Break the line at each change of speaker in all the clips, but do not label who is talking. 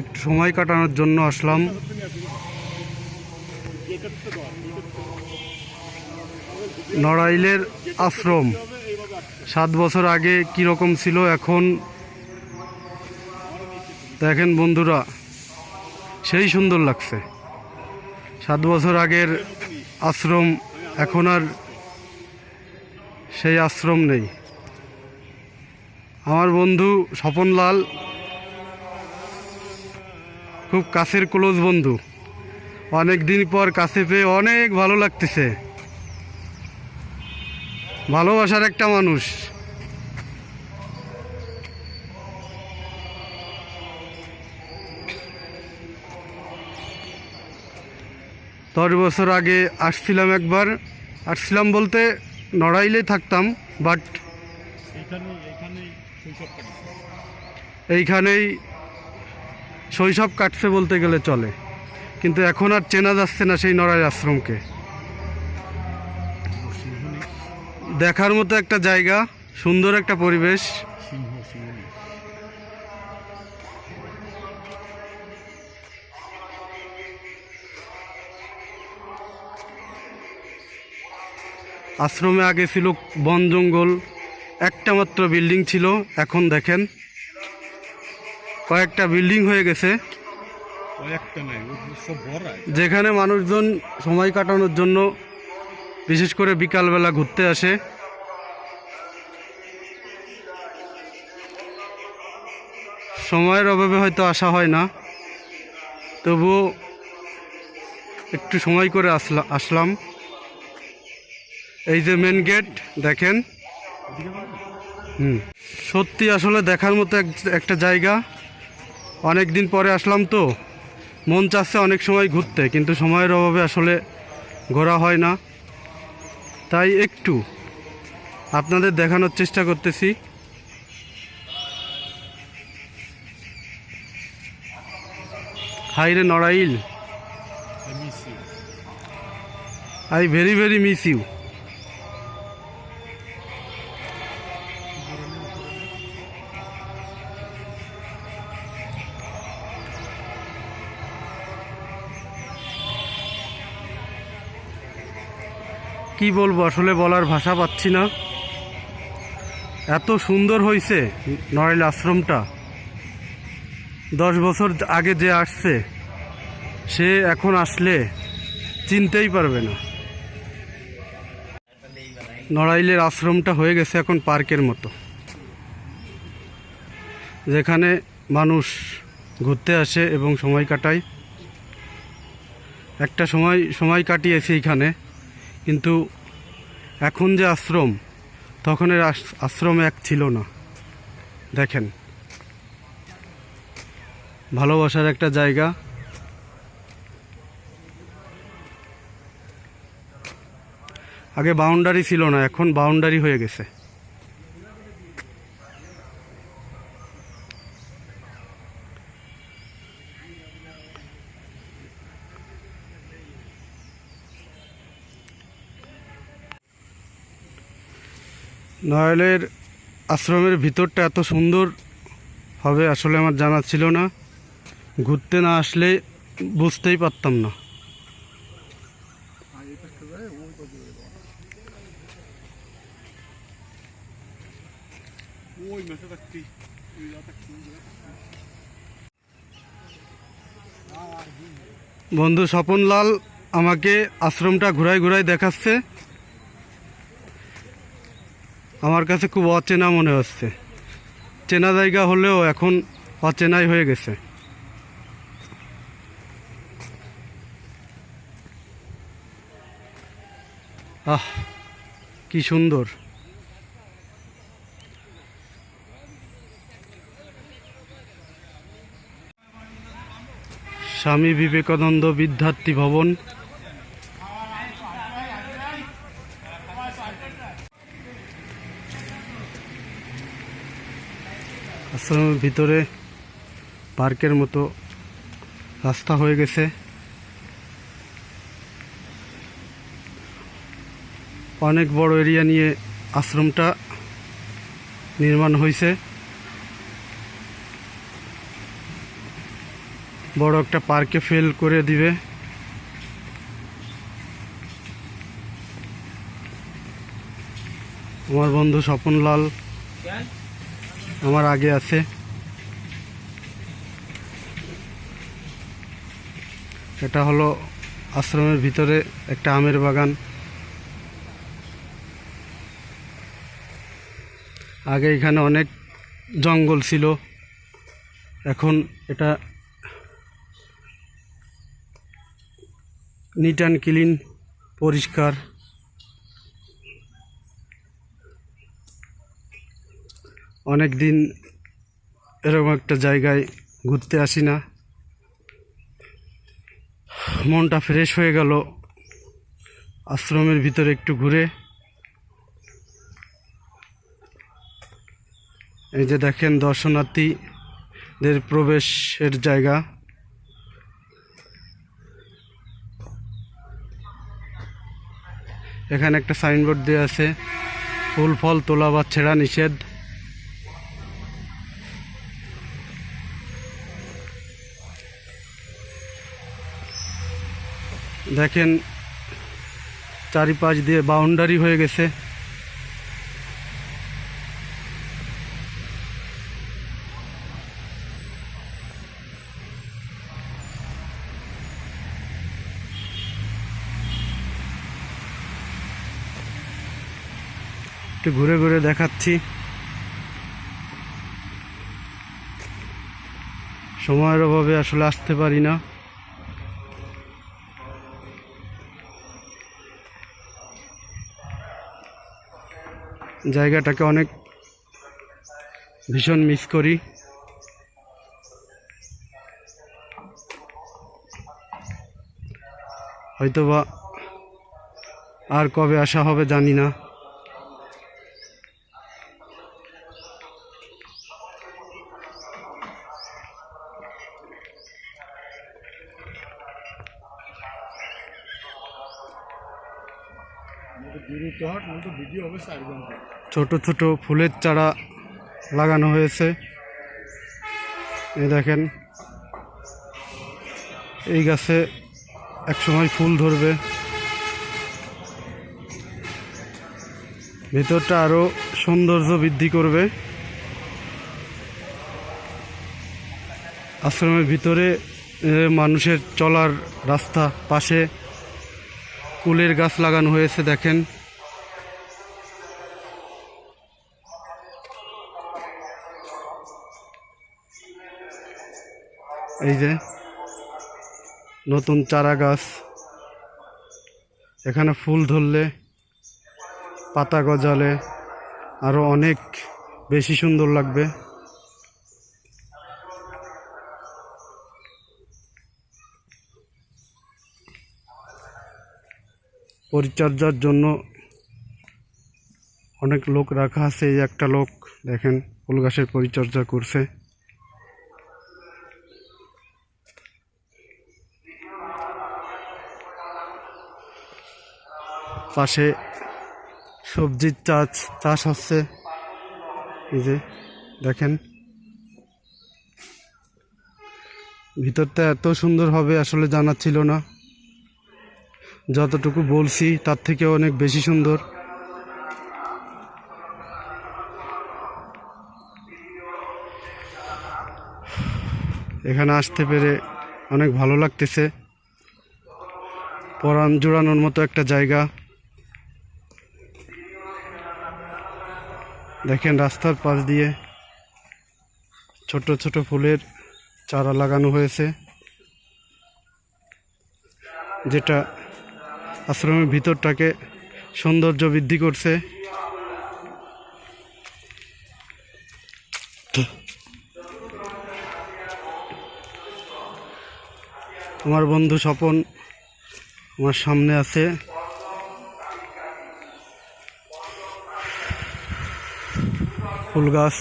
একটু সময় কাটানোর জন্য আসলাম। নড়াইলের আশ্রম। সাত বছর আগে কীরকম ছিল এখন? দেখেন বন্ধুরা, সেই সুন্দর লাগছে। সাত বছর আগের আশ্রম, এখন আর সেই আশ্রম নেই। আমার বন্ধু স্বপনলাল খুব কাছের ক্লোজ বন্ধু। অনেক দিন পর কাছে পেয়ে অনেক ভালো লাগতেছে। ভালোবাসার একটা মানুষ। দশ বছর আগে আসছিলাম একবার। আসছিলাম বলতে নড়াইলে থাকতাম বাট
এইখানেই শৈশব
কাটছে বলতে গেলে চলে। কিন্তু এখন আর চেনা যাচ্ছে না সেই নড়াই আশ্রমকে। দেখার মতো একটা জায়গা, সুন্দর একটা পরিবেশ। আশ্রমে আগে ছিল বন জঙ্গল, একটা মাত্র বিল্ডিং ছিল, এখন দেখেন কয়েকটা বিল্ডিং হয়ে গেছে। যেখানে মানুষজন সময় কাটানোর জন্য বিশেষ করে বিকালবেলা ঘুরতে আসে। সময়ের অভাবে হয়তো আসা হয় না। তবুও একটু সময় করে আসলা আসলাম। এই যে মেন গেট দেখেন। হুম। সত্যি আসলে দেখার মতো এক- একটা জায়গা। অনেক দিন পরে আসলাম তো। মন চাচ্ছে অনেক সময় ঘুরতে কিন্তু সময়ের অভাবে আসলে ঘোরা হয় না। তাই একটু আপনাদের দেখানোর চেষ্টা করতেছি। হাইরে Narail. I very very miss you কি বলব, আসলে বলার ভাষা পাচ্ছি না। এত সুন্দর হয়েছে নড়াইল আশ্রমটা। দশ বছর আগে যে আসছে, সে এখন আসলে চিনতেই পারবে না। নড়াইলের আশ্রমটা হয়ে গেছে এখন পার্কের মতো। যেখানে মানুষ ঘুরতে আসে এবং সময় কাটায়। একটা সময় সময় কাটিয়েছি এইখানে কিন্তু এখন যে আশ্রম তখন এর আশ্রম এক ছিল না। দেখেন, ভালোবাসার একটা জায়গা। আগে বাউন্ডারি ছিল না, এখন বাউন্ডারি হয়ে গেছে। নয়ালের আশ্রমের ভিতরটা এত সুন্দর হবে আসলে আমার জানা ছিল না। ঘুরতে না আসলে বুঝতেই পারতাম না। বন্ধু স্বপনলাল আমাকে আশ্রমটা ঘুরাই ঘুরাই দেখাচ্ছে। আমার কাছে খুব অচেনা মনে হচ্ছে। চেনা জায়গা হলেও এখন অচেনাই হয়ে গেছে। আহ, কি সুন্দর। স্বামী বিবেকানন্দ বিদ্যার্থী ভবন আশ্রমের ভিতরে পার্কের মতো রাস্তা হয়ে গেছে। অনেক বড় এরিয়া নিয়ে আশ্রমটা নির্মাণ হয়েছে। বড় একটা পার্কে ফেল করে দিবে। আমার বন্ধু স্বপনলাল। আমার আগে আছে। এটা হলো আশ্রমের ভিতরে একটা আমের বাগান। আগে এখানে অনেক জঙ্গল ছিল। এখন এটা নিট অ্যান্ড ক্লিন পরিষ্কার। অনেক দিন এরকম একটা জায়গায় ঘুরতে আসি না। মনটা ফ্রেশ হয়ে গেল। আশ্রমের ভিতরে একটু ঘুরে। এই যে দেখেন দর্শনার্থীদের প্রবেশের জায়গা। এখানে একটা সাইনবোর্ড দেওয়া আছে, ফুল ফল তোলা বা ছেঁড়া নিষেধ। দেখেন, চারিপাশ দিয়ে বাউন্ডারি হয়ে গেছে। একটু ঘুরে ঘুরে দেখাচ্ছি। সময়ের অভাবে আসলে আসতে পারি না। জায়গাটাকে অনেক ভীষণ মিস করি। হয়তোবা আর কবে আসা হবে জানি না।
দূরত্ব হট, নয়তো ভিডিও হবে চার ঘণ্টা
ছোট ছোট ফুলের চারা লাগানো হয়েছে। এই দেখেন, এই গাছে একসময় ফুল ধরবে। ভেতরটা আরও সৌন্দর্য বৃদ্ধি করবে। আশ্রমের ভিতরে মানুষের চলার রাস্তা, পাশে কুলের গাছ লাগানো হয়েছে, দেখেন। এই যে, নতুন চারা গাছ। এখানে ফুল ধরলে, পাতা গজালে আরও অনেক বেশি সুন্দর লাগবে। পরিচর্যার জন্য অনেক লোক রাখা আছে, এই একটা লোক, দেখেন, ফুল গাছের পরিচর্যা করছে। পাশে সবজির চাষ চাষ হচ্ছে। এই যে, দেখেন। ভিতরটা এত সুন্দর হবে আসলে জানা ছিল না। যতটুকু বলছি, তার থেকে অনেক বেশি সুন্দর। এখানে আসতে পেরে অনেক ভালো লাগতেছে। পরাণ জোড়ানোর মতো একটা জায়গা। দেখেন রাস্তার পাশ দিয়ে ছোট ছোট ফুলের চারা লাগানো হয়েছে, যেটা আশ্রমের ভিতরটাকে সৌন্দর্য বৃদ্ধি করছে। আমার বন্ধু স্বপন আমার সামনে আছে। ফুল গাছ।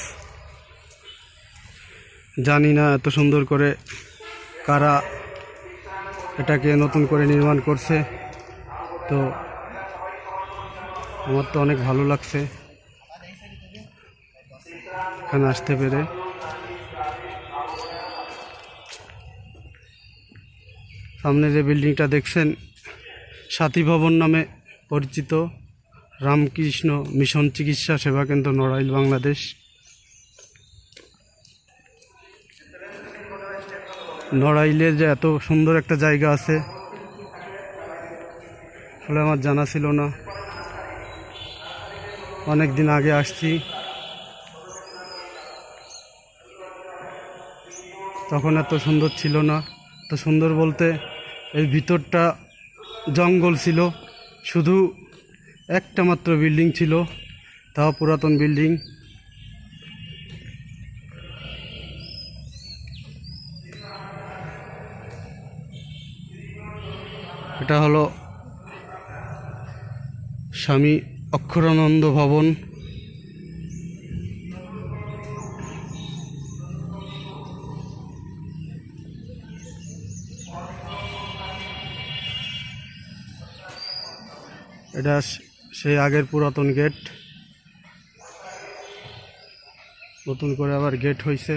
জানি না এত সুন্দর করে কারা এটাকে নতুন করে নির্মাণ করছে। তো আমার তো অনেক ভালো লাগছে। এখানে আসতে পেরে। সামনে যে বিল্ডিংটা দেখছেন, সাথী ভবন নামে পরিচিত। রামকৃষ্ণ মিশন চিকিৎসা সেবা কেন্দ্র নড়াইল, বাংলাদেশ। নড়াইলের যে এত সুন্দর একটা জায়গা আছে আসলে আমার জানা ছিল না। অনেক দিন আগে আসছি। তখন এত সুন্দর ছিল না। তো সুন্দর বলতে এই ভিতরটা জঙ্গল ছিল। শুধু একটা মাত্র বিল্ডিং ছিল তাও পুরাতন বিল্ডিং। এটা হলো স্বামী অক্ষরানন্দ ভবন। এটা সেই আগের পুরাতন গেট নতুন করে আবার গেট হয়েছে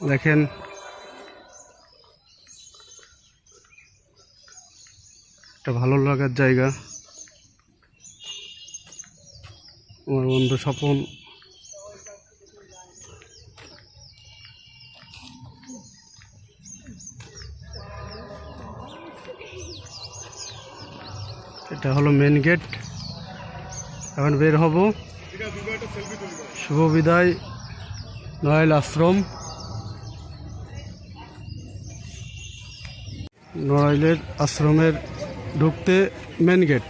দেখেন একটা ভালো লাগার জায়গা। আমার বন্ধু স্বপন। এটা হলো মেন গেট এখন বের হব। শুভ বিদায়। নয়েল আশ্রম। নড়াইলের আশ্রমের ঢুকতে মেন গেট